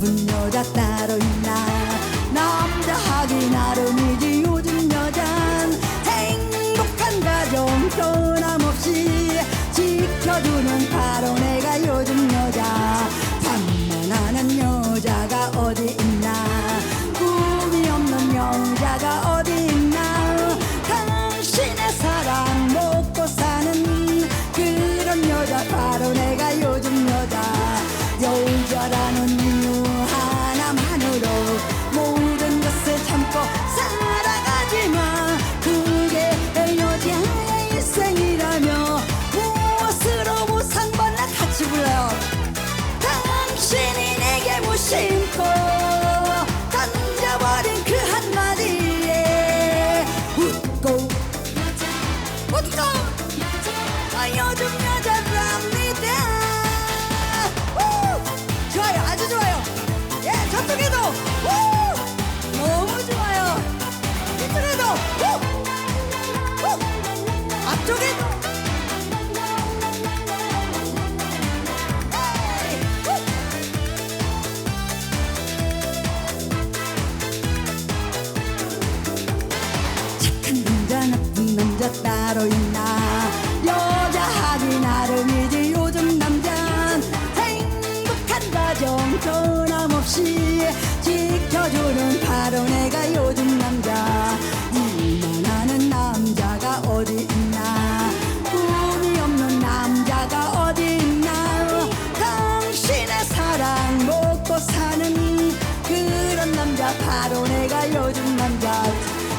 나쁜 여자 따로 있나? 남자 하기 나름이지 요즘 여잔. 행복한 가정 변함없이 지켜주는 바로 내가 요즘 여자. 산만하는 여자가 어디 있나? 꿈이 없는 여자가 어디 있나? 당신의 사랑 먹고 사는 그런 여자 바로 내가 요즘 여자. 여자라는 바로 내가 요즘 남자. 이만 하는 남자가 어디 있나? 꿈이 없는 남자가 어디 있나? 당신의 사랑 먹고 사는 그런 남자. 바로 내가 요즘 남자.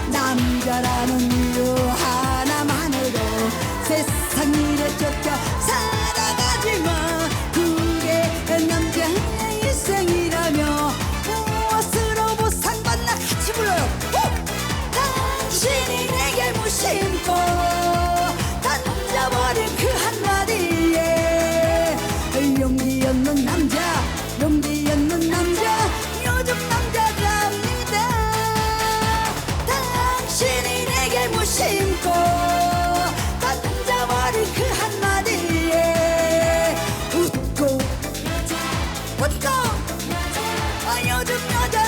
남자라는 I'll just